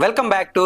welcome back to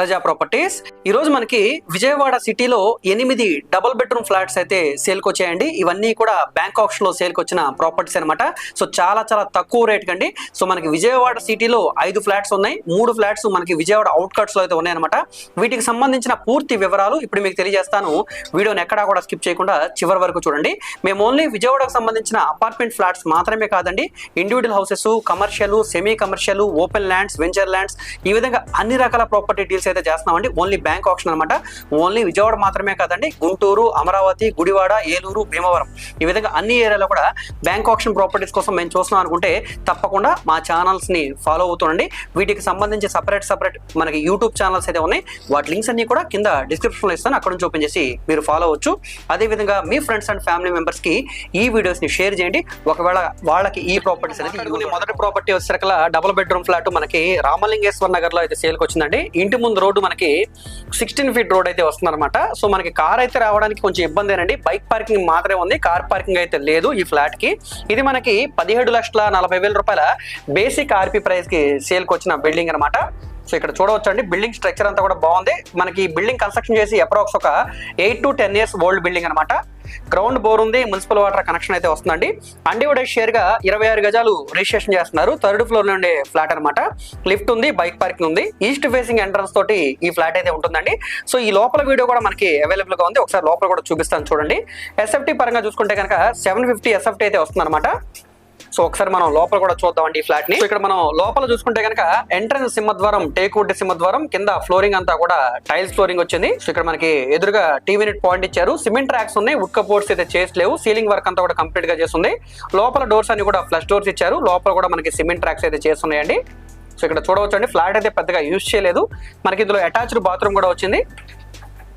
Raza properties ఈ రోజు మనకి విజయవాడ సిటీలో ఎనిమిది డబుల్ బెడ్రూమ్ ఫ్లాట్స్ అయితే సేల్కి వచ్చాయండి. ఇవన్నీ కూడా బ్యాంక్ ఆప్షన్లో సేల్కి వచ్చిన ప్రాపర్టీస్ అనమాట సో చాలా చాలా తక్కువ రేట్ కండి. సో మనకి విజయవాడ సిటీలో ఐదు ఫ్లాట్స్ ఉన్నాయి. మూడు ఫ్లాట్స్ మనకి విజయవాడ అవుట్కట్స్లో అయితే ఉన్నాయన్నమాట వీటికి సంబంధించిన పూర్తి వివరాలు ఇప్పుడు మీకు తెలియజేస్తాను. వీడియోని ఎక్కడా కూడా స్కిప్ చేయకుండా చివరి వరకు చూడండి. మేము ఓన్లీ విజయవాడకు సంబంధించిన అపార్ట్మెంట్ ఫ్లాట్స్ మాత్రమే కాదండి. Individual houses commercial semi commercial open lands venture lands ఈ విధంగా అన్ని రకాల ప్రాపర్టీ డీల్స్ అయితే చేస్తున్నామండి. ఓన్లీ బ్యాంక్ ఆప్షన్ అనమాట ఓన్లీ విజయవాడ మాత్రమే కాదండి గుంటూరు అమరావతి గుడివాడ ఏలూరు భీమవరం. ఈ విధంగా అన్ని ఏరియాలో కూడా బ్యాంక్ ఆప్షన్ ప్రాపర్టీస్ కోసం మేము చూస్తున్నాం అనుకుంటే తప్పకుండా మా ఛానల్స్ని ఫాలో అవుతుండండి. వీటికి సంబంధించి సపరేట్ సపరేట్ మనకి యూట్యూబ్ ఛానల్స్ అయితే ఉన్నాయి. వాటి లింక్స్ అన్ని కూడా కింద డిస్క్రిప్షన్లో ఇస్తాను. అక్కడ నుంచి ఓపెన్ చేసి మీరు ఫాలో అవ్వచ్చు. అదే విధంగా మీ ఫ్రెండ్స్ అండ్ ఫ్యామిలీ మెంబర్స్కి ఈ వీడియోస్ని షేర్ చేయండి. ఒకవేళ వాళ్ళకి ఈ ప్రాపర్టీస్ అనేది మొదటి ప్రాపర్టీ వచ్చేసరికి డబుల్ బెడ్రూమ్ ఫ్లాట్ మనకి రామలింగేశ్వర్ నగర్లో అయితే సేల్కి వచ్చిందండి. ఇంటి ముందు రోడ్డు మనకి సిక్స్టీన్ ఫీట్ రోడ్ అయితే వస్తుందన్నమాట. సో మనకి కార్ అయితే రావడానికి కొంచెం ఇబ్బందేనండి. బైక్ పార్కింగ్ మాత్రమే ఉంది. కార్ పార్కింగ్ అయితే లేదు ఈ ఫ్లాట్కి ఇది మనకి పదిహేడు లక్షల నలభై వేల రూపాయల బేసిక్ ఆర్పీ ప్రైస్కి సేల్కి వచ్చిన బిల్డింగ్ అనమాట సో ఇక్కడ చూడవచ్చు అండి బిల్డింగ్ స్ట్రక్చర్ అంతా కూడా బాగుంది. మనకి బిల్డింగ్ కన్స్ట్రక్షన్ చేసి అప్రాక్స్ ఒక eight to ten years old building అనమాట గ్రౌండ్ బోర్ ఉంది మున్సిపల్ వాటర్ కనెక్షన్ అయితే వస్తుందండి. అన్డివైడెడ్ షేర్గా ఇరవై ఆరు గజాలు రిజిస్ట్రేషన్ చేస్తున్నారు. థర్డ్ ఫ్లోర్లో ఉండే ఫ్లాట్ అనమాట లిఫ్ట్ ఉంది బైక్ పార్కింగ్ ఉంది. ఈస్ట్ ఫేసింగ్ ఎంట్రన్స్ తోటి ఈ ఫ్లాట్ అయితే ఉంటుందండి. సో ఈ లోపల వీడియో కూడా మనకి అవైలబుల్గా ఉంది. ఒకసారి లోపల కూడా చూపిస్తాను చూడండి. ఎస్ఎఫ్టీ పరంగా చూసుకుంటే కనుక సెవెన్ ఫిఫ్టీ ఎస్ఎఫ్టీ అయితే వస్తుంది సో ఒకసారి మనం లోపల కూడా చూద్దామండి ఈ ఫ్లాట్ని ఇక్కడ మనం లోపల చూసుకుంటే కనుక ఎంట్రన్స్ సింహద్వారం టేక్ వుడ్ సింహద్వారం కింద ఫ్లోరింగ్ అంతా కూడా టైల్స్ ఫ్లోరింగ్ వచ్చింది. సో ఇక్కడ మనకి ఎదురుగా టీవీనిట్ పాయింట్ ఇచ్చారు. సిమెంట్ ట్రాక్స్ ఉన్నాయి వుడ్ కబోర్డ్స్ అయితే చేసలేవు సీలింగ్ వర్క్ అంతా కూడా కంప్లీట్గా చేస్తుంది. లోపల డోర్స్ అన్ని కూడా ఫ్లష్ డోర్స్ ఇచ్చారు. లోపల కూడా మనకి సిమెంట్ ట్రాక్స్ అయితే చేస్తున్నాయండి. సో ఇక్కడ చూడవచ్చు అండి ఫ్లాట్ అయితే పెద్దగా యూజ్ చేయలేదు. మనకి ఇందులో అటాచ్డ్ బాత్రూమ్ కూడా వచ్చింది.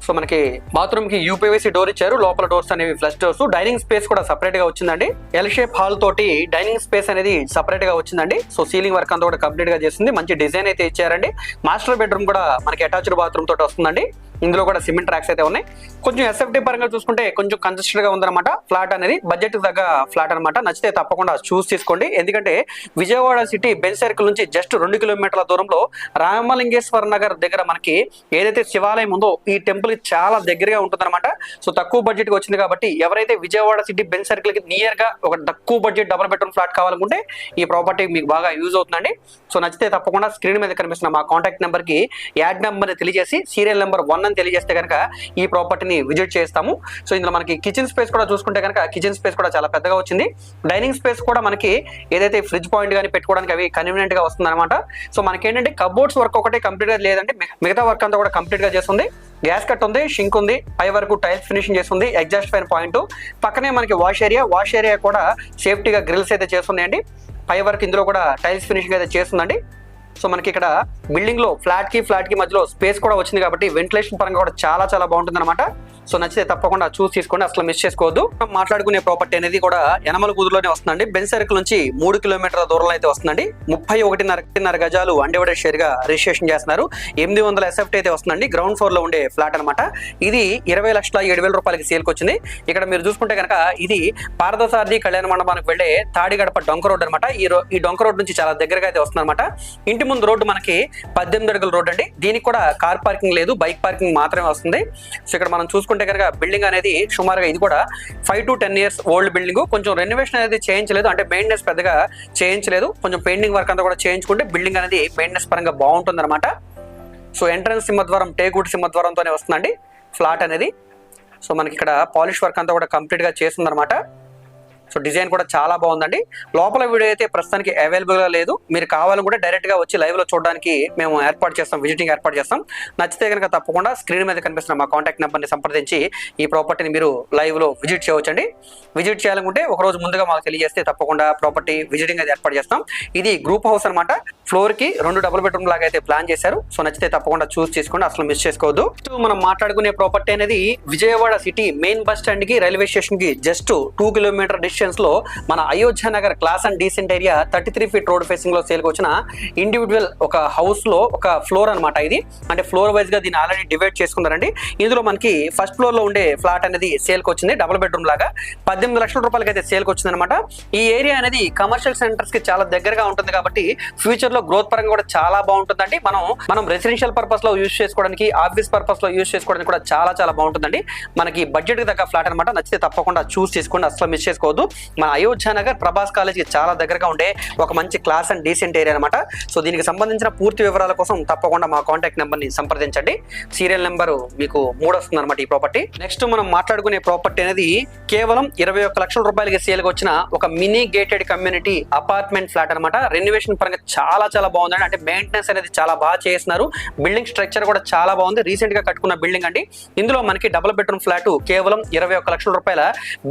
సో మనకి బాత్రూమ్కి యూపీవీసీ డోర్ ఇచ్చారు లోపల డోర్స్ అనేవి ఫ్లష్ డోర్స్. డైనింగ్ స్పేస్ కూడా సపరేట్గా వచ్చిందండి. ఎల్ షేప్ హాల్ తోటి డైనింగ్ స్పేస్ అనేది సపరేట్గా వచ్చిందండి. సో సీలింగ్ వర్క్ అంతా కూడా కంప్లీట్గా చేస్తుంది మంచి డిజైన్ అయితే ఇచ్చారండి. మాస్టర్ బెడ్రూమ్ కూడా మనకి అటాచ్డ్ బాత్రూమ్ తోటి వస్తుందండి. ఇందులో కూడా సిమెంట్ ట్రాక్స్ అయితే ఉన్నాయి. కొంచెం ఎస్ఎఫ్టీ పరంగా చూసుకుంటే కొంచెం కన్సిస్టెంట్గా ఉందన్నమాట. ఫ్లాట్ అనేది బడ్జెట్ తగ్గ ఫ్లాట్ అనమాట నచ్చితే తప్పకుండా చూస్ తీసుకోండి ఎందుకంటే విజయవాడ సిటీ బెంచ్ సర్కిల్ నుంచి జస్ట్ రెండు కిలోమీటర్ల దూరంలో రామలింగేశ్వర నగర్ దగ్గర మనకి ఏదైతే శివాలయం ఉందో ఈ టెంపుల్ చాలా దగ్గరగా ఉంటుందన్నమాట. సో తక్కువ బడ్జెట్కి వచ్చింది కాబట్టి ఎవరైతే విజయవాడ సిటీ బెన్ సర్కిల్కి నియర్గా ఒక తక్కువ బడ్జెట్ డబుల్ బెడ్రూమ్ ఫ్లాట్ కావాలనుకుంటే ఈ ప్రాపర్టీ మీకు బాగా యూజ్ అవుతుందండి. సో నచ్చితే తప్పకుండా స్క్రీన్ మీద కనిపిస్తున్న మా కాంటాక్ట్ నెంబర్కి యాడ్ నెంబర్ తెలియజేసి సీరియల్ నెంబర్ వన్ అని తెలియజేస్తే కనుక ఈ ప్రాపర్టీని విజిట్ చేస్తాము. సో ఇందులో మనకి కిచెన్ స్పేస్ కూడా చూసుకుంటే కనుక కిచెన్ స్పేస్ కూడా చాలా పెద్దగా వచ్చింది. డైనింగ్ స్పేస్ కూడా మనకి ఏదైతే ఫ్రిడ్జ్ పాయింట్ కానీ పెట్టుకోవడానికి అవి కన్వీనియంట్గా వస్తుంది అనమాట సో మనకి ఏంటంటే కబోర్డ్స్ వర్క్ ఒకటే కంప్లీట్గా లేదంటే మిగతా వర్క్ అంతా కూడా కంప్లీట్గా చేస్తుంది. గ్యాస్ కట్ ఉంది షింక్ ఉంది పై వరకు టైల్స్ ఫినిషింగ్ చేస్తుంది ఎగ్జాస్ట్ పైన పాయింట్. పక్కనే మనకి వాష్ ఏరియా వాష్ ఏరియా కూడా సేఫ్టీగా గ్రిల్స్ అయితే చేస్తున్నాయండి. పై వరకు ఇందులో కూడా టైల్స్ ఫినిషింగ్ అయితే చేస్తుందండి. సో మనకి ఇక్కడ బిల్డింగ్లో ఫ్లాట్కి ఫ్లాట్కి మధ్యలో స్పేస్ కూడా వచ్చింది కాబట్టి వెంటిలేషన్ పరంగా కూడా చాలా చాలా బాగుంటుంది అనమాట సో నచ్చితే తప్పకుండా చూసి తీసుకోండి. అసలు మిస్ చేసుకోవద్దు. మాట్లాడుకునే ప్రాపర్టీ అనేది కూడా యనమల కుదురులోనే వస్తుందండి. బెన్ సర్కిల్ నుంచి మూడు కిలోమీటర్ల దూరంలో అయితే వస్తుందండి. ముప్పై ఒకటిన్నర గజాలు అండివైడెడ్ షేర్గా రిజిస్ట్రేషన్ చేస్తున్నారు. ఎనిమిది వందల ఎసెప్ట్ అయితే వస్తుందండి. గ్రౌండ్ ఫ్లోర్లో ఉండే ఫ్లాట్ అనమాట ఇది ఇరవై లక్షల ఏడు వేల రూపాయలకి సేల్కి వచ్చింది. ఇక్కడ మీరు చూసుకుంటే కనుక ఇది పారదసారథి కళ్యాణ మండపానికి వెళ్ళే తాడిగడప డొంక రోడ్ అనమాట ఈ ఈ డొంక రోడ్ నుంచి చాలా దగ్గరగా అయితే వస్తుంది అనమాట ఇంటి ముందు రోడ్డు మనకి పద్దెనిమిది అడుగుల రోడ్ అండి. దీనికి కూడా కార్ పార్కింగ్ లేదు. బైక్ పార్కింగ్ మాత్రమే వస్తుంది. సో ఇక్కడ మనం చూసుకుంటే కనుక బిల్డింగ్ అనేది సుమారుగా ఇది కూడా five to ten years old building కొంచెం రెనోవేషన్ అనేది చేయించలేదు. అంటే మెయింటెనెన్స్ పెద్దగా చేయించలేదు. కొంచెం పెయింటింగ్ వర్క్ అంతా కూడా చేయించుకుంటే బిల్డింగ్ అనేది మెయింటెనెన్స్ పరంగా బాగుంటుంది అనమాట సో ఎంట్రన్స్ సింహద్వారం టేకుడ్ సింహద్వారంతోనే వస్తుందండి. ఫ్లాట్ అనేది. సో మనకి ఇక్కడ పాలిష్ వర్క్ అంతా కూడా కంప్లీట్గా చేస్తుందన్నమాట. సో డిజైన్ కూడా చాలా బాగుందండి. లోపల వీడియో అయితే ప్రస్తుతానికి అవైలబుల్గా లేదు. మీరు కావాలని డైరెక్ట్గా వచ్చి లైవ్లో చూడడానికి మేము ఏర్పాటు చేస్తాం విజిటింగ్ ఏర్పాటు చేస్తాం. నచ్చితే కనుక తప్పకుండా స్క్రీన్ మీద కనిపిస్తున్న మా కాంటాక్ట్ నెంబర్ని సంప్రదించి ఈ ప్రాపర్టీని మీరు లైవ్లో విజిట్ చేయవచ్చండి. విజిట్ చేయాలనుకుంటే ఒక రోజు ముందుగా మాకు తెలియజేస్తే తప్పకుండా ప్రాపర్టీ విజిటింగ్ అది ఏర్పాటు చేస్తాం. ఇది గ్రూప్ హౌస్ అనమాట ఫ్లోర్కి రెండు డబుల్ బెడ్రూమ్ లాగా అయితే ప్లాన్ చేశారు. సో నచ్చితే తప్పకుండా చూస్ చేసుకోండి. అసలు మిస్ చేసుకోవద్దు. మనం మాట్లాడుకునే ప్రాపర్టీ అనేది విజయవాడ సిటీ మెయిన్ బస్ స్టాండ్కి రైల్వే స్టేషన్కి జస్ట్ టూ కిలోమీటర్ డిస్టెన్స్ లో మన Ayodhya Nagar class and decent area thirty three feet road ఫేసింగ్లో సేల్కి వచ్చిన ఇండివిజువల్ ఒక హౌస్లో ఒక ఫ్లోర్ అనమాట ఇది. అంటే ఫ్లోర్ వైజ్గా దీన్ని ఆల్రెడీ డివైడ్ చేసుకున్నారండి. ఇందులో మనకి ఫస్ట్ ఫ్లోర్లో ఉండే ఫ్లాట్ అనేది సేల్కి వచ్చింది. డబుల్ బెడ్రూమ్ లాగా పద్దెనిమిది లక్షల రూపాయలకి అయితే సేల్కి వచ్చింది అనమాట ఈ ఏరియా అనేది కమర్షియల్ సెంటర్స్కి చాలా దగ్గరగా ఉంటుంది కాబట్టి ఫ్యూచర్లో గ్రోత్ పరంగా కూడా చాలా బాగుంటుందండి. మనం మనం రెసిడెన్షియల్ పర్పస్లో యూస్ చేసుకోవడానికి ఆఫీస్ పర్పస్లో యూస్ చేసుకోవడానికి కూడా చాలా చాలా బాగుంటుందండి. మనకి బడ్జెట్కి తగ్గ ఫ్లాట్ అనమాట నచ్చితే తప్పకుండా చూస్ చేసుకోండి అసలు మిస్ చేసుకోవద్దు. మన అయోధ్య నగర్ ప్రభాస్ కాలేజ్కి చాలా దగ్గరగా ఉండే ఒక మంచి క్లాస్ అండ్ డీసెంట్ ఏరియా అనమాట సో దీనికి సంబంధించిన పూర్తి వివరాల కోసం తప్పకుండా మా కాంటాక్ట్ నెంబర్ని సంప్రదించండి. సీరియల్ నెంబర్ మీకు మూడు వస్తుంది అనమాట ఈ ప్రాపర్టీ. నెక్స్ట్ మనం మాట్లాడుకునే ప్రాపర్టీ అనేది కేవలం ఇరవై ఒక్క లక్షల రూపాయలకి సేల్కి వచ్చిన ఒక mini gated community apartment flat అనమాట రెన్యువేషన్ పరంగా చాలా చాలా బాగుందండి. అంటే మెయింటెనెన్స్ అనేది చాలా బాగా చేస్తున్నారు. బిల్డింగ్ స్ట్రక్చర్ కూడా చాలా బాగుంది. రీసెంట్గా కట్టుకున్న బిల్డింగ్ అండి. ఇందులో మనకి డబుల్ బెడ్రూమ్ ఫ్లాట్ కేవలం ఇరవై ఒక్క లక్షల రూపాయల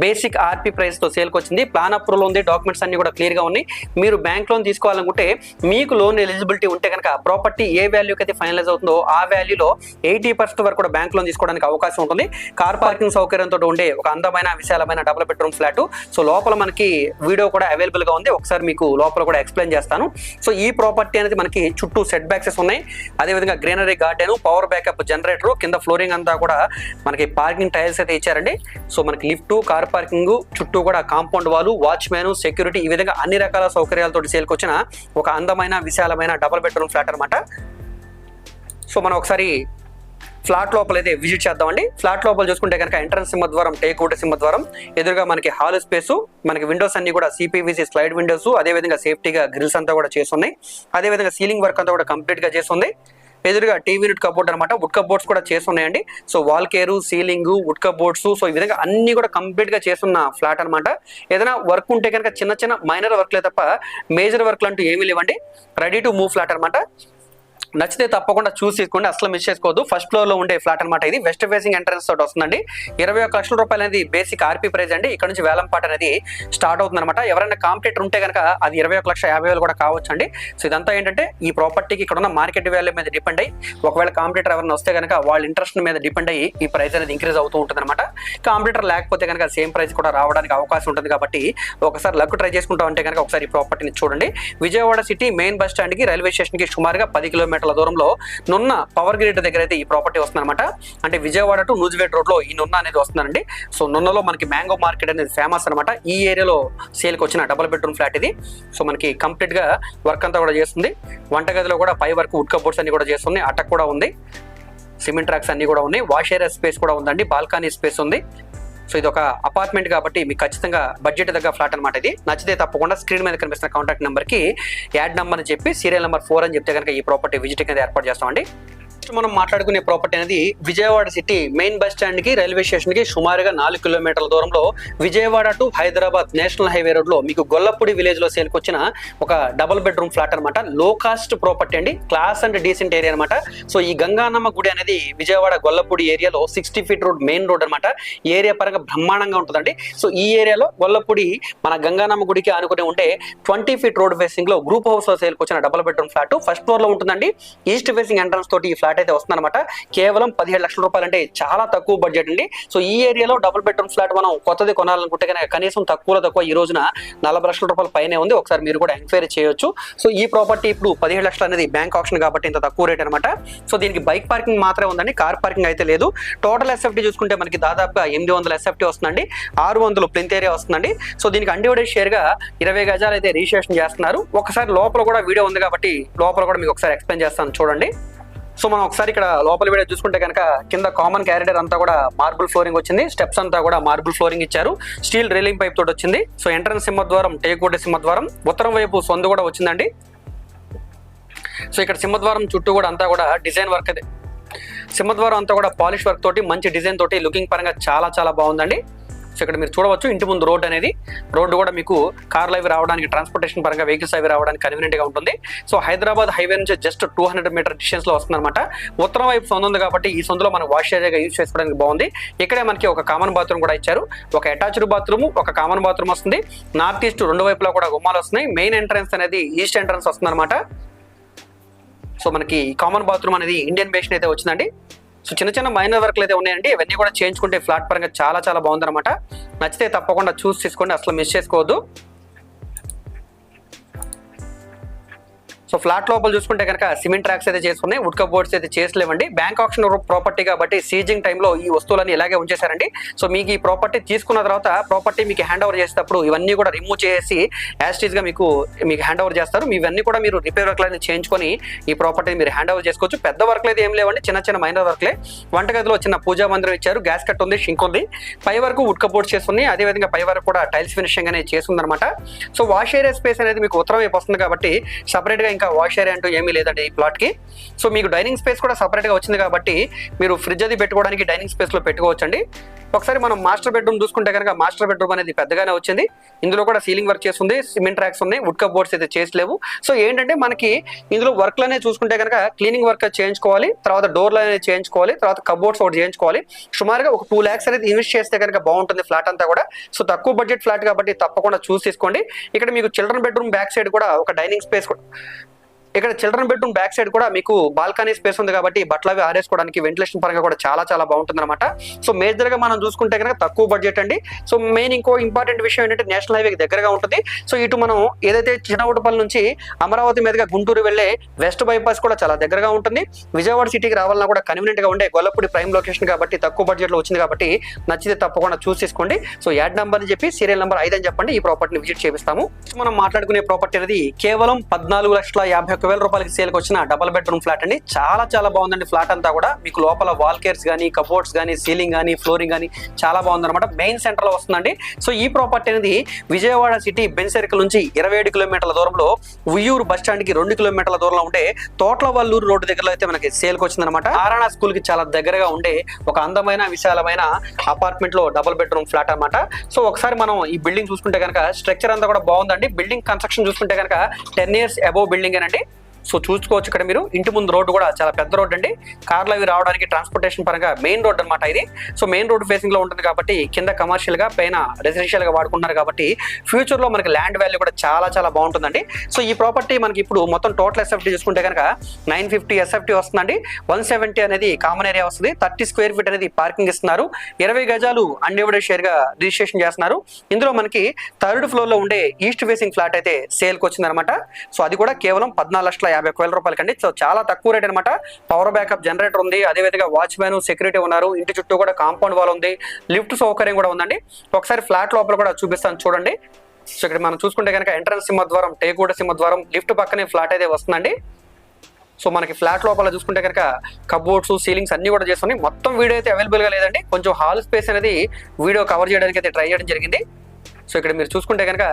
బేసిక్ ఆర్పీ ప్రైస్తో సేల్ సేల్కి వచ్చింది ప్లాన్ అప్రూవల్ ఉంది డాక్యుమెంట్స్ అన్ని కూడా క్లియర్గా ఉన్నాయి. మీరు బ్యాంక్ లోన్ తీసుకోవాలనుకుంటే మీకు లోన్ ఎలిజిబిలిటీ ఉంటే కనుక ప్రాపర్టీ ఏ వాల్యూకి అయితే ఫైనలైజ్ అవుతుందో ఆ వాల్యూలో ఎయిటీ పర్సెంట్ వరకు కూడా బ్యాంక్ లోన్ తీసుకోవడానికి అవకాశం ఉంటుంది. కార్ పార్కింగ్ సౌకర్యంతో ఉండే ఒక అందమైన విశాలమైన డబుల్ బెడ్రూమ్ ఫ్లాట్. సో లోపల మనకి వీడియో కూడా అవైలబుల్గా ఉంది. ఒకసారి మీకు లోపల కూడా ఎక్స్ప్లెయిన్ చేస్తాను. సో ఈ ప్రాపర్టీ అనేది మనకి చుట్టూ సెట్ బ్యాక్సెస్ ఉన్నాయి. అదేవిధంగా greenery garden power backup generator కింద ఫ్లోరింగ్ అంతా కూడా మనకి పార్కింగ్ టైల్స్ అయితే ఇచ్చారండి. సో మనకి లిఫ్ట్ కార్ పార్కింగ్ చుట్టూ కూడా కాంపౌండ్ వాళ్ళు వాచ్మెన్ సెక్యూరిటీ ఈ విధంగా అన్ని రకాల సౌకర్యాలతో సేల్కొచ్చిన ఒక అందమైన విశాలమైన డబుల్ బెడ్రూమ్ ఫ్లాట్ అనమాట సో మనం ఒకసారి ఫ్లాట్ లోపల అయితే విజిట్ చేద్దామండి. ఫ్లాట్ లోపల చూసుకుంటే కనుక ఎంట్రన్స్ సింహద్వారం టేక్అవుట్ వుడ్ సింహద్వారం. ఎదురుగా మనకి హాల్ స్పేస్ మనకి విండోస్ అన్ని కూడా సిపివిసి స్లైడ్ విండోస్ అదేవిధంగా సేఫ్టీగా గ్రిల్స్ అంతా కూడా చేస్తున్నాయి. అదేవిధంగా సీలింగ్ వర్క్ అంతా కూడా కంప్లీట్గా చేస్తుంది. ఎదురుగా టీవీ యూనిట్ కబోర్డ్ అనమాట వుడ్ కబోర్డ్స్ కూడా చేస్తున్నాయండి. So wall care ceiling wood cupboards so ఈ విధంగా అన్ని కూడా కంప్లీట్గా చేస్తున్న ఫ్లాట్ అనమాట ఏదైనా వర్క్ ఉంటే కనుక చిన్న చిన్న మైనర్ వర్క్లే తప్ప మేజర్ వర్క్లు అంటూ ఏమీ లేవండి. రెడీ టు మూవ్ ఫ్లాట్ అనమాట నచ్చితే తప్పకుండా చూసి తీసుకోండి. అసలు మిస్ చేసుకోవద్దు. ఫస్ట్ ఫ్లోర్లో ఉండే ఫ్లాట్ అనమాట ఇది. వెస్ట్ ఫేసింగ్ ఎంట్రన్స్ తోటి వస్తుందండి. ఇరవై ఒక లక్షల రూపాయలు అనేది బేసిక్ ఆర్పీ ప్రైస్ అండి. ఇక్కడ నుంచి వేలంపాట అనేది స్టార్ట్ అవుతుంది అనమాట ఎవరైనా కాంపిటేటర్ ఉంటే కనుక అది ఇరవై ఒక లక్ష యాభై వేలు కూడా కావచ్చు అండి సో ఇదంతా ఏంటంటే ఈ ప్రాపర్టీకి ఇక్కడ ఉన్న మార్కెట్ వాల్యూ మీద డిపెండ్ అయ్యి ఒకవేళ కాంపిటేటర్ ఎవరైనా వస్తే కనుక వాళ్ళ ఇంట్రెస్ట్ మీద డిపెండ్ అయ్యి ఈ ప్రైస్ అనేది ఇంక్రీజ్ అవుతూ ఉంటుంది అనమాట కాంపిటేటర్ లేకపోతే కనుక సేమ్ ప్రైస్ కూడా రావడానికి అవకాశం ఉంటుంది కాబట్టి ఒకసారి లక్ ట్రై చేసుకుంటా ఉంటే కనుక ఒకసారి ఈ ప్రాపర్టీని చూడండి. విజయవాడ సిటీ మెయిన్ బస్ స్టాండ్కి రైల్వే స్టేషన్కి సుమారుగా పది కిలోమీటర్ కిలోమీటర్ల దూరంలో నున్న పవర్ గ్రిడ్ దగ్గర అయితే ఈ ప్రాపర్టీ వస్తుందన్నమాట. అంటే విజయవాడ టు నూజివేట్ రోడ్లో ఈ నున్న అనేది వస్తుందండి. సో నున్నలో మనకి మ్యాంగో మార్కెట్ అనేది ఫేమస్ అనమాట ఈ ఏరియాలో సేల్కి వచ్చిన డబుల్ బెడ్రూమ్ ఫ్లాట్ ఇది. సో మనకి కంప్లీట్గా వర్క్ అంతా కూడా చేస్తుంది. వంటగదిలో కూడా పై వరకు ఉడ్ కబోర్డ్స్ అన్ని కూడా చేస్తుంది. అటక్ కూడా ఉంది. సిమెంట్ ట్రాక్స్ అన్ని కూడా ఉన్నాయి. వాష్ ఏరియా స్పేస్ కూడా ఉందండి. బాల్కనీ స్పేస్ ఉంది. సో ఇది ఒక అపార్ట్మెంట్ కాబట్టి మీకు ఖచ్చితంగా బడ్జెట్ దగ్గర ఫ్లాట్ అనమాట ఇది. నచ్చితే తప్పకుండా స్క్రీన్ మీద కనిపిస్తున్న కాంటాక్ట్ నెంబర్కి యాడ్ నెంబర్ అని చెప్పి సీరియల్ నెంబర్ ఫోర్ అని చెప్తే కనుక ఈ ప్రాపర్టీ విజిటింగ్ అనేది ఏర్పాటు చేస్తామండి. నెక్స్ట్ మనం మాట్లాడుకునే ప్రాపర్టీ అనేది విజయవాడ సిటీ మెయిన్ బస్ స్టాండ్కి రైల్వే స్టేషన్కి సుమారుగా నాలుగు కిలోమీటర్ల దూరంలో Vijayawada to Hyderabad national highway రోడ్లో మీకు గొల్లపూడి విలేజ్లో సేల్కి వచ్చిన ఒక డబుల్ బెడ్రూమ్ ఫ్లాట్ అనమాట లో కాస్ట్ ప్రాపర్టీ అండి. క్లాస్ అండ్ డీసెంట్ ఏరియా అనమాట సో ఈ గంగానమ్మ గుడి అనేది విజయవాడ గొల్లపూడి ఏరియాలో sixty feet road main road అనమాట ఏరియా పరంగా బ్రహ్మాండంగా ఉంటుందండి. సో ఈ ఏరియాలో గొల్లపూడి మన గంగానమ్మ గుడికి ఆనుకుని ఉండే ట్వంటీ ఫీట్ రోడ్ ఫేసింగ్లో గ్రూప్ హౌస్లో సేల్కి వచ్చిన డబుల్ బెడ్రూమ్ ఫ్లాట్ ఫస్ట్ ఫ్లోర్లో ఉంటుందండి. ఈస్ట్ ఫేసింగ్ ఎంట్రన్స్ తోటి ఈ ఫ్లాట్ అయితే వస్తుందన్నమాట. కేవలం పదిహేడు లక్షల రూపాయలు అంటే చాలా తక్కువ బడ్జెట్ అండి. సో ఈ ఏరియాలో డబుల్ బెడ్రూమ్ ఫ్లాట్ మనం కొత్తది కొనాలనుకుంటే కనుక కనీసం తక్కువలో తక్కువ ఈ రోజున నలభై లక్షల రూపాయల పైనే ఉంది. ఒకసారి మీరు కూడా ఎంక్వైరీ చేయొచ్చు. సో ఈ ప్రాపర్టీ ఇప్పుడు పదిహేడు లక్షలు అనేది బ్యాంక్ ఆప్షన్ కాబట్టి ఇంత తక్కువ రేట్ అనమాట సో దీనికి బైక్ పార్కింగ్ మాత్రమే ఉందండి. కార్ పార్కింగ్ అయితే లేదు. టోటల్ ఎస్ఎఫ్టీ చూసుకుంటే మనకి దాదాపుగా ఎనిమిది వందల ఎస్ఎఫ్టీ వస్తుందండి. ఆరు వందలు ప్లింత్ ఏరియా వస్తుందండి. సో దీనికి అండివైడెడ్ షేర్గా ఇరవై గజాలు అయితే రిజిస్ట్రేషన్ చేస్తున్నారు. ఒకసారి లోపల కూడా వీడియో ఉంది కాబట్టి లోపల కూడా మీకు ఒకసారి ఎక్స్ప్లెయిన్ చేస్తాను. చూడండి. సో మనం ఒకసారి ఇక్కడ లోపల వీడియో చూసుకుంటే కనుక కింద కామన్ క్యారిడర్ అంతా కూడా మార్బుల్ ఫ్లోరింగ్ వచ్చింది. స్టెప్స్ అంతా కూడా మార్బుల్ ఫ్లోరింగ్ ఇచ్చారు. స్టీల్ రైలింగ్ పైప్ తోటి వచ్చింది. సో ఎంట్రన్స్ సింహద్వారం టేకుడ్ సింహద్వారం. ఉత్తరం వైపు సొందు కూడా వచ్చిందండి. సో ఇక్కడ సింహద్వారం చుట్టూ కూడా అంతా కూడా డిజైన్ వర్క్ అది. సింహద్వారం అంతా కూడా పాలిష్ వర్క్ తోటి మంచి డిజైన్ తోటి లుకింగ్ పరంగా చాలా చాలా బాగుందండి. సో ఇక్కడ మీరు చూడవచ్చు ఇంటి ముందు రోడ్ అనేది. రోడ్డు కూడా మీకు కార్లు అవి రావడానికి ట్రాన్స్పోర్టేషన్ పరంగా వెహికల్స్ అవి రావడానికి కన్వీనియంట్గా ఉంటుంది. సో హైదరాబాద్ హైవే నుంచి జస్ట్ టూ హండ్రెడ్ మీటర్ డిస్టెన్స్లో వస్తుంది ఉత్తరం వైపు సొంత ఉంది కాబట్టి ఈ సొంతలో మనం వాష్ ఏరియాగా యూజ్ చేసుకోవడానికి బాగుంది. ఇక్కడే మనకి ఒక కామన్ బాత్రూమ్ కూడా ఇచ్చారు. ఒక అటాచ్డ్ బాత్రూమ్ ఒక కామన్ బాత్రూమ్ వస్తుంది. నార్త్ ఈస్ట్ రెండు వైపులా కూడా గుమ్మాలు వస్తున్నాయి. మెయిన్ ఎంట్రన్స్ అనేది ఈస్ట్ ఎంట్రన్స్ వస్తుందన్నమాట. సో మనకి కామన్ బాత్రూమ్ అనేది ఇండియన్ బేషన్ అయితే వచ్చిందండి. సో చిన్న చిన్న మైనర్ వర్క్లు అయితే ఉన్నాయండి. ఇవన్నీ కూడా చేయించుకుంటే ఫ్లాట్ పరంగా చాలా చాలా బాగుందన్నమాట. నచ్చితే తప్పకుండా చూసి తీసుకోండి. అసలు మిస్ చేసుకోవద్దు. సో ఫ్లాట్ లోపల చూసుకుంటే కనుక సిమెంట్ ట్రాక్స్ అయితే చేసుకున్నాయి ఉడ్క బోర్డ్స్ అయితే చేసలేవండి బ్యాంక్ ఆప్షన్ ప్రాపర్టీ కాబట్టి సీజింగ్ టైంలో ఈ వస్తువులన్నీ ఇలాగే ఉంచేశారండి. సో మీకు ఈ ప్రాపర్టీ తీసుకున్న తర్వాత ప్రాపర్టీ మీకు హ్యాండ్ ఓవర్ చేసేటప్పుడు ఇవన్నీ కూడా రిమూవ్ చేసి యాస్టీస్గా మీకు మీకు హ్యాండ్ ఓవర్ చేస్తారు. ఇవన్నీ కూడా మీరు రిపేర్ వర్క్ అనేది చేయించుకొని ఈ ప్రాపర్టీ మీరు హ్యాండ్ ఓవర్ చేసుకోవచ్చు. పెద్ద వర్క్లు అయితే ఏం లేవండి చిన్న చిన్న మైనర్ వర్క్లే వంటగదిలో చిన్న పూజా మందిరం ఇచ్చారు గ్యాస్ కట్ ఉంది షింక్ ఉంది. పై వరకు ఉడ్క బోర్డ్స్ చేస్తుంది అదేవిధంగా పై వరకు కూడా టైల్స్ ఫినిషింగ్ అనేది చేస్తుంది అనమాట సో వాష్ ఏరియా స్పేస్ అనేది మీకు ఉత్తరం వైపు వస్తుంది కాబట్టి సపరేట్గా ఇంకా వాష్ ఏరియా అంటూ ఏమీ లేదండి ఈ ప్లాట్కి. సో మీకు డైనింగ్ స్పేస్ కూడా సపరేట్గా వచ్చింది కాబట్టి మీరు ఫ్రిడ్జ్ అది పెట్టుకోవడానికి డైనింగ్ స్పేస్లో పెట్టుకోవచ్చండి. ఒకసారి మనం మాస్టర్ బెడ్రూమ్ చూసుకుంటే కనుక మాస్టర్ బెడ్రూమ్ అనేది పెద్దగానే వచ్చింది. ఇందులో కూడా సీలింగ్ వర్క్ చేస్తుంది సిమెంట్ ట్రాక్స్ ఉన్నాయి వుడ్ కప్ బోర్డ్స్ అయితే చేసలేవు. సో ఏంటంటే మనకి ఇందులో వర్క్లు అనేది చూసుకుంటే కనుక క్లీనింగ్ వర్క్ చేయించుకోవాలి తర్వాత డోర్లు అనేది చేయించుకోవాలి తర్వాత కబోర్డ్స్ ఒకటి చేయించుకోవాలి. సుమారుగా ఒక టూ ల్యాక్స్ అనేది ఇన్వెస్ట్ చేస్తే కనుక బాగుంటుంది ఫ్లాట్ అంతా కూడా. సో తక్కువ బడ్జెట్ ఫ్లాట్ కాబట్టి తప్పకుండా చూసి తీసుకోండి. ఇక్కడ మీకు చిల్డ్రన్ బెడ్రూమ్ బ్యాక్ సైడ్ కూడా ఒక డైనింగ్ స్పేస్ ఇక్కడ చిల్డ్రన్ బెడ్రూమ్ బ్యాక్ సైడ్ కూడా మీకు బాల్కనీ స్పేస్ ఉంది కాబట్టి బట్టలు అవి ఆరేసుకోవడానికి వెంటిలేషన్ పరంగా కూడా చాలా చాలా బాగుంటుంది అనమాట సో మేజర్గా మనం చూసుకుంటే కనుక తక్కువ బడ్జెట్ అండి. సో మెయిన్ ఇంకో ఇంపార్టెంట్ విషయం ఏంటంటే నేషనల్ హైవేకి దగ్గరగా ఉంటుంది. సో ఇటు మనం ఏదైతే చిన్నగుటపల్లి నుంచి అమరావతి మీదుగా గుంటూరు వెళ్ళే వెస్ట్ బైపాస్ కూడా చాలా దగ్గరగా ఉంటుంది. విజయవాడ సిటీకి రావాలన్నా కూడా కన్వీనియంట్గా ఉండే గొల్లపూడి ప్రైమ్ లొకేషన్ కాబట్టి తక్కువ బడ్జెట్లో వచ్చింది కాబట్టి నచ్చితే తప్పకుండా చూసి తీసుకోండి సో యాడ్ నెంబర్ అని చెప్పి సీరియల్ నెంబర్ ఐదు అని చెప్పండి. ఈ ప్రాపర్టీని విజిట్ చేపిస్తాము. మనం మాట్లాడుకునే ప్రాపర్టీ అనేది కేవలం పద్నాలుగు లక్షల యాభై ఒక్క వేల రూపాయలకి సేల్కి వచ్చిన డబల్ బెడ్రూమ్ ఫ్లాట్ అండి. చాలా చాలా బాగుందండి ఫ్లాట్ అంతా కూడా. మీకు లోపల వాల్ కేర్స్ కానీ కబోర్డ్స్ కానీ సీలింగ్ కానీ ఫ్లోరింగ్ కానీ చాలా బాగుందన్నమాట. మెయిన్ సెంటర్లో వస్తుందండి. సో ఈ ప్రాపర్టీ అనేది విజయవాడ సిటీ బెన్ సర్కిల్ నుంచి ఇరవై ఏడు కిలోమీటర్ల దూరంలో ఉయ్యూరు బస్ స్టాండ్కి రెండు కిలోమీటర్ల దూరంలో ఉండే తోట్లవల్లూరు రోడ్డు దగ్గరలో అయితే మనకి సేల్కి వచ్చిందనమాట ఆరాణ స్కూల్కి చాలా దగ్గరగా ఉండే ఒక అందమైన విశాలమైన అపార్ట్మెంట్లో డబుల్ బెడ్రూమ్ ఫ్లాట్ అన్నమాట. సో ఒకసారి మనం ఈ బిల్డింగ్ చూసుకుంటే కనుక స్ట్రక్చర్ అంతా కూడా బాగుందండి. బిల్డింగ్ కన్స్ట్రక్షన్ చూసుకుంటే కనుక టెన్ ఇయర్స్ అబోవ్ బిల్డింగ్ అండి సో చూసుకోవచ్చు ఇక్కడ మీరు. ఇంటి ముందు రోడ్డు కూడా చాలా పెద్ద రోడ్ అండి. కార్లు అవి రావడానికి ట్రాన్స్పోర్టేషన్ పరంగా మెయిన్ రోడ్ అన్నమాట ఇది. సో మెయిన్ రోడ్ ఫేసింగ్లో ఉంటుంది కాబట్టి కింద కమర్షియల్గా పైన రెసిడెన్షియల్గా వాడుకుంటున్నారు కాబట్టి ఫ్యూచర్లో మనకి ల్యాండ్ వాల్యూ కూడా చాలా చాలా బాగుంటుందండి. సో ఈ ప్రాపర్టీ మనకి ఇప్పుడు మొత్తం టోటల్ ఎస్ఎఫ్టీ చూసుకుంటే కనుక నైన్ ఫిఫ్టీ ఎస్ఎఫ్టీ వస్తుందండి. వన్ సెవెంటీ అనేది కామన్ ఏరియా వస్తుంది. థర్టీ స్క్వేర్ ఫీట్ అనేది పార్కింగ్ ఇస్తున్నారు. ఇరవై గజాలు అన్డివైడెడ్ షేర్గా రిజిస్ట్రేషన్ చేస్తున్నారు. ఇందులో మనకి థర్డ్ ఫ్లోర్లో ఉండే ఈస్ట్ ఫేసింగ్ ఫ్లాట్ అయితే సేల్కి వచ్చిందనమాట సో అది కూడా కేవలం పద్నాలుగు లక్షల యాభై ఒక్క వేల రూపాయలకండి సో చాలా తక్కువ రేట్ అనమాట పవర్ బ్యాకప్ జనరేటర్ ఉంది. అదేవిధంగా వాచ్మెన్ సెక్యూరిటీ ఉన్నారు. ఇంటి చుట్టూ కూడా కాంపౌండ్ వాల్ ఉంది. లిఫ్ట్ సౌకర్యం కూడా ఉందండి. ఒకసారి ఫ్లాట్ లోపల కూడా చూపిస్తాను చూడండి. సో ఇక్కడ మనం చూసుకుంటే కనుక ఎంట్రన్స్ సింహద్వారం టేకూడ సింహద్వారం లిఫ్ట్ పక్కనే ఫ్లాట్ అయితే వస్తుందండి. సో మనకి ఫ్లాట్ లోపల చూసుకుంటే కనుక కబోర్డ్స్ సీలింగ్స్ అన్ని కూడా చేస్తున్నాయి. మొత్తం వీడియో అయితే అవైలబుల్గా లేదండి. కొంచెం హాల్ స్పేస్ అనేది వీడియో కవర్ చేయడానికి అయితే ట్రై చేయడం జరిగింది. సో ఇక్కడ మీరు చూసుకుంటే కనుక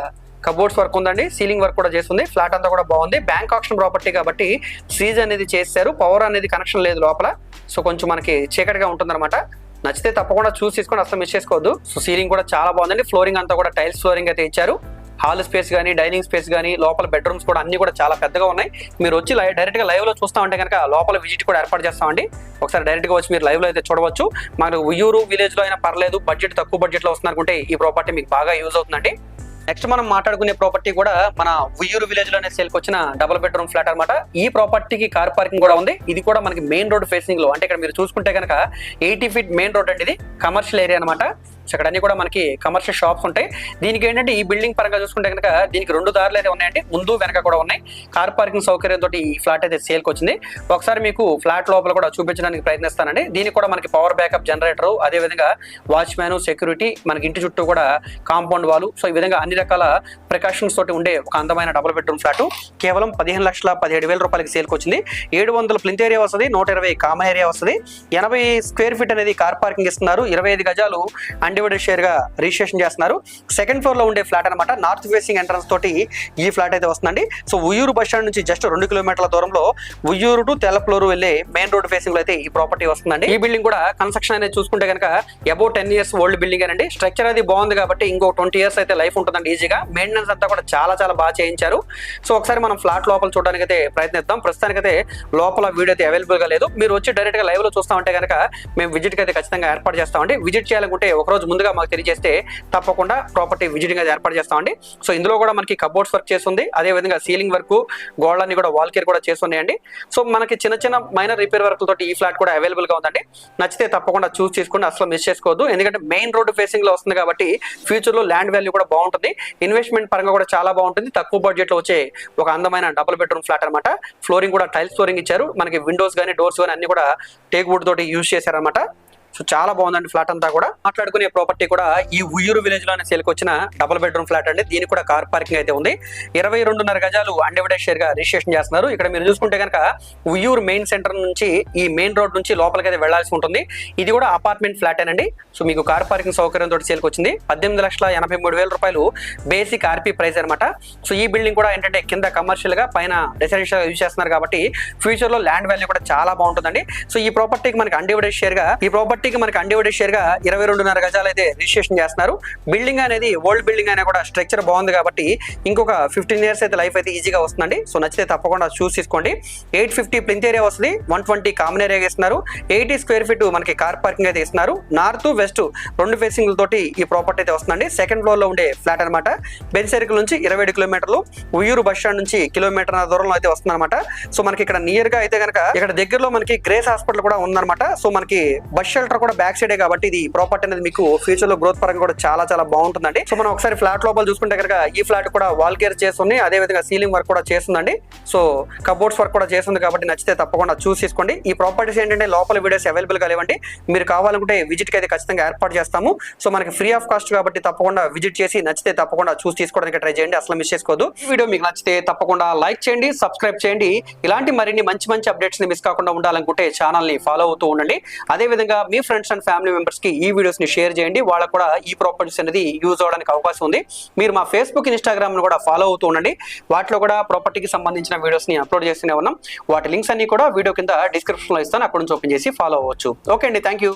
కబోర్డ్స్ వర్క్ ఉందండి సీలింగ్ వర్క్ కూడా చేస్తుంది ఫ్లాట్ అంతా కూడా బాగుంది. బ్యాంక్ ఆప్షన్ ప్రాపర్టీ కాబట్టి సీజ్ అనేది చేశారు పవర్ అనేది కనెక్షన్ లేదు లోపల. సో కొంచెం మనకి చీకటిగా ఉంటుందన్నమాట. నచ్చితే తప్పకుండా చూసి తీసుకొని అసలు మిస్ చేసుకోవద్దు. సో సీలింగ్ కూడా చాలా బాగుందండి. ఫ్లోరింగ్ అంతా కూడా టైల్స్ ఫ్లోరింగ్ అయితే ఇచ్చారు. హాల్ స్పేస్ కానీ డైనింగ్ స్పేస్ కానీ లోపల బెడ్రూమ్స్ కూడా అన్ని కూడా చాలా పెద్దగా ఉన్నాయి. మీరు వచ్చి లై- డైరెక్ట్గా లైవ్లో చూస్తా ఉంటే కనుక లోపల విజిట్ కూడా ఏర్పాటు చేస్తామండి. ఒకసారి డైరెక్ట్గా వచ్చి మీరు లైవ్లో అయితే చూడవచ్చు. మనకు ఉయ్యూరు విలేజ్లో అయినా పర్లేదు బడ్జెట్ తక్కువ బడ్జెట్లో అనుకుంటే ఈ ప్రాపర్టీ మీకు బాగా యూజ్ అవుతుందండి. నెక్స్ట్ మనం మాట్లాడుకునే ప్రాపర్టీ కూడా మన ఉయ్యూరు విలేజ్లోనే సేల్కి వచ్చిన డబుల్ బెడ్రూమ్ ఫ్లాట్ అనమాట ఈ ప్రాపర్టీకి కార్ పార్కింగ్ కూడా ఉంది. ఇది కూడా మనకి మెయిన్ రోడ్ ఫేసింగ్లో. అంటే ఇక్కడ మీరు చూసుకుంటే కనుక ఎయిటీ ఫీట్ మెయిన్ రోడ్ అండి ఇది. కమర్షియల్ ఏరియా అనమాట సో ఇక్కడ అన్ని కూడా మనకి కమర్షియల్ షాప్స్ ఉంటాయి. దీనికి ఏంటంటే ఈ బిల్డింగ్ పరంగా చూసుకుంటే కనుక దీనికి రెండు దారులు అయితే ఉన్నాయండి. ముందు వెనక కూడా ఉన్నాయి. కార్ పార్కింగ్ సౌకర్యంతో ఈ ఫ్లాట్ అయితే సేల్కి వచ్చింది. ఒకసారి మీకు ఫ్లాట్ లోపల కూడా చూపించడానికి ప్రయత్నిస్తానండి. దీనికి కూడా మనకి పవర్ బ్యాకప్ జనరేటర్ అదే విధంగా వాచ్మ్యాన్ సెక్యూరిటీ మనకి ఇంటి చుట్టూ కూడా కాంపౌండ్ వాల్ సో ఈ విధంగా అన్ని రకాల ప్రికాషన్స్ తోటి ఉండే ఒక అందమైన డబుల్ బెడ్రూమ్ ఫ్లాట్ కేవలం పదిహేను లక్షల పదిహేడు వేల రూపాయలకి సేల్కి వచ్చింది. ఏడు వందల ప్లింత్ ఏరియా వస్తుంది నూట ఇరవై కామన్ ఏరియా వస్తుంది. ఎనభై స్క్వేర్ ఫీట్ అనేది కార్ పార్కింగ్ ఇస్తున్నారు. ఇరవై ఐదు గజాలు అన్డివైడెడ్ షేర్గా రిజిస్ట్రేషన్ చేస్తున్నారు. సెకండ్ ఫ్లోర్లో ఉండే ఫ్లాట్ అనమాట నార్త్ ఫేసింగ్ ఎంట్రన్స్ తోటి ఈ ఫ్లాట్ అయితే వస్తుందండి. సో ఉయ్యూరు బస్ స్టాండ్ నుంచి జస్ట్ రెండు కిలోమీటర్ల దూరంలో ఉయ్యూరు టు తెల్లప్లోరు వెళ్ళే మెయిన్ రోడ్ ఫేసింగ్లో అయితే ఈ ప్రాపర్టీ వస్తుందండి. ఈ బిల్డింగ్ కూడా కన్స్ట్రక్షన్ అనేది చూసుకుంటే కనుక about ten years old building అండి స్ట్రక్చర్ అది బాగుంది కాబట్టి ఇంకో ట్వంటీ ఇయర్స్ అయితే లైఫ్ ఉంటుందండి ఈజీగా మెయింటెనెన్స్ అంతా కూడా చాలా చాలా బాగా చేయించారు. సో ఒకసారి మనం ఫ్లాట్ లోపల చూడడానికి అయితే ప్రయత్నిద్దాం. ప్రస్తుతానికైతే లోపల వీడియో అయితే అవైలబుల్గా లేదు. మీరు వచ్చి డైరెక్ట్గా లైవ్లో చూస్తా ఉంటే కనుక మేము విజిట్ అయితే ఖచ్చితంగా ఏర్పాటు చేస్తామండి. విజిట్ చేయాలనుకుంటే ఒకరోజు రోజు ముందుగా మాకు తెలియజేస్తే తప్పకుండా ప్రాపర్టీ విజిటింగ్ అది ఏర్పాటు చేస్తామండి. సో ఇందులో కూడా మనకి కబోర్డ్స్ వర్క్ చేస్తుంది. అదే విధంగా సీలింగ్ వర్క్ గోడలన్నీ కూడా వాల్ కేర్ కూడా చేస్తున్నాయండి. సో మనకి చిన్న చిన్న మైనర్ రిపేర్ వర్క్ తోటి ఈ ఫ్లాట్ కూడా అవైలబుల్గా ఉందండి. నచ్చితే తప్పకుండా చూస్ చేసుకోండి అసలు మిస్ చేసుకోవద్దు. ఎందుకంటే మెయిన్ రోడ్ ఫేసింగ్లో వస్తుంది కాబట్టి ఫ్యూచర్లో ల్యాండ్ వాల్యూ కూడా బాగుంటుంది. ఇన్వెస్ట్మెంట్ పరంగా కూడా చాలా బాగుంటుంది. తక్కువ బడ్జెట్లో వచ్చే ఒక అందమైన డబుల్ బెడ్రూమ్ ఫ్లాట్ అనమాట ఫ్లోరింగ్ కూడా టైల్స్ ఫ్లోరింగ్ ఇచ్చారు. మనకి విండోస్ కానీ డోర్స్ కానీ అన్ని కూడా టేక్ వుడ్ తోటి యూజ్ చేశారనమాట సో చాలా బాగుందండి ఫ్లాట్ అంతా కూడా. మాట్లాడుకునే ప్రాపర్టీ కూడా ఈ ఉయ్యూరు విలేజ్లోనే సేల్కి వచ్చిన డబుల్ బెడ్రూమ్ ఫ్లాట్ అండి. దీనికి కూడా కార్ పార్కింగ్ అయితే ఉంది. ఇరవై రెండున్నర గజాలు అండెవిడే షేర్గా రిజిస్ట్రేషన్ చేస్తున్నారు. ఇక్కడ మీరు చూసుకుంటే కనుక ఉయ్యూరు మెయిన్ సెంటర్ నుంచి ఈ మెయిన్ రోడ్ నుంచి లోపలికి అయితే వెళ్ళాల్సి ఉంటుంది. ఇది కూడా అపార్ట్మెంట్ ఫ్లాట్ అండి సో మీకు కార్ పార్కింగ్ సౌకర్యం తోటి సేల్కి వచ్చింది. పద్దెనిమిది లక్షల ఎనభై మూడు వేల రూపాయలు బేసిక్ ఆర్పీ ప్రైస్ అనమాట సో ఈ బిల్డింగ్ కూడా ఏంటంటే కింద కమర్షియల్గా పైన రెసిడెన్షియల్ యూజ్ చేస్తున్నారు కాబట్టి ఫ్యూచర్లో ల్యాండ్ వాల్యూ కూడా చాలా బాగుంటుందండి. సో ఈ ప్రాపర్టీకి మనకి అన్డివైడెడ్ షేర్గా ఈ ప్రాపర్టీకి మనకి అండివైడెడ్ షేర్గా ఇరవై రెండున్నర గజాలు అయితే రిజిస్ట్రేషన్ చేస్తున్నారు. బిల్డింగ్ అనేది ఓల్డ్ బిల్డింగ్ అయినా కూడా స్ట్రక్చర్ బాగుంది కాబట్టి ఇంకొక ఫిఫ్టీన్ ఇయర్స్ అయితే లైఫ్ అయితే ఈజీగా వస్తుందండి. సో నచ్చితే తప్పకుండా చూస్ తీసుకోండి. ఎయిట్ ఫిఫ్టీ ప్లింత్ ఏరియా వస్తుంది. వన్ ట్వంటీ కామన్ ఏరియా ఇస్తున్నారు. ఎయిటీ స్క్వేర్ ఫీట్ మనకి కార్ పార్కింగ్ అయితే ఇస్తున్నారు. నార్త్ వెస్ట్ రెండు ఫేసింగ్ తోటి ఈ ప్రాపర్టీ అయితే వస్తుందండి. సెకండ్ ఫ్లోర్లో ఉండే ఫ్లాట్ అనమాట బెన్ సర్కిల్ నుంచి ఇరవై ఏడు కిలోమీటర్లు ఉయ్యూరు బస్ స్టాండ్ నుంచి కిలోమీటర్ దూరంలో అయితే వస్తుందన్నమాట. సో మనకి ఇక్కడ నియర్గా అయితే కనుక ఇక్కడ దగ్గరలో మనకి గ్రేస్ హాస్పిటల్ కూడా ఉందన్నమాట. సో మనకి బస్ షెల్టర్ కూడా బ్యాక్ సైడే కాబట్టి ఇది ప్రాపర్టీ అనేది మీకు ఫ్యూచర్లో గ్రోత్ పరంగా కూడా చాలా చాలా బాగుంటుందండి. సో మనం ఒకసారి ఫ్లాట్ లోపల చూసుకుంటే కనుక ఈ ఫ్లాట్ కూడా వాల్ కేర్ చేస్తుంది అదే విధంగా సీలింగ్ వర్క్ కూడా చేస్తుందండి. సో కబోర్డ్స్ వర్క్ కూడా చేస్తుంది కాబట్టి నచ్చితే తప్పకుండా చూస్ చేసుకోండి. ఈ ప్రాపర్టీస్ ఏంటంటే లోపల వీడియోస్ అవైలబుల్గా లేవండి. మీరు కావాలనుకుంటే విజిట్ అయితే ఖచ్చితంగా ఏర్పాటు చేస్తాము. సో మనకి ఫ్రీ ఆఫ్ కాస్ట్ కాబట్టి తప్పకుండా విజిట్ చేసి నచ్చితే తప్పకుండా చూసి తీసుకోవడానికి ట్రై చేయండి. అసలు మిస్ చేసుకోవద్దు ఈ వీడియో మీకు నచ్చితే తప్పకుండా లైక్ చేయండి సబ్స్క్రైబ్ చేయండి. ఇలాంటి మరిన్ని మంచి మంచి అప్డేట్స్ని మిస్ కాకుండా ఉండాలనుకుంటే ఛానల్ని ఫాలో అవుతూ ఉండండి. అదే విధంగా మీ ఫ్రెండ్స్ అండ్ ఫ్యామిలీ మెంబర్స్కి ఈ వీడియోస్ని షేర్ చేయండి. వాళ్ళకు కూడా ఈ ప్రాపర్టీస్ అనేది యూజ్ అవడానికి అవకాశం ఉంది. మీరు మా ఫేస్బుక్ ఇన్స్టాగ్రామ్ కూడా ఫాలో అవుతూ ఉండండి. వాటిలో కూడా ప్రాపర్టీకి సంబంధించిన వీడియోస్ని అప్లోడ్ చేస్తూనే ఉన్నాం. వాటి లింక్స్ అన్ని కూడా వీడియో కింద డిస్క్రిప్షన్లో ఇస్తాను. అక్కడ నుంచి ఓపెన్ చేసి ఫాలో అవ్వచ్చు. ఓకే అండి. Thank you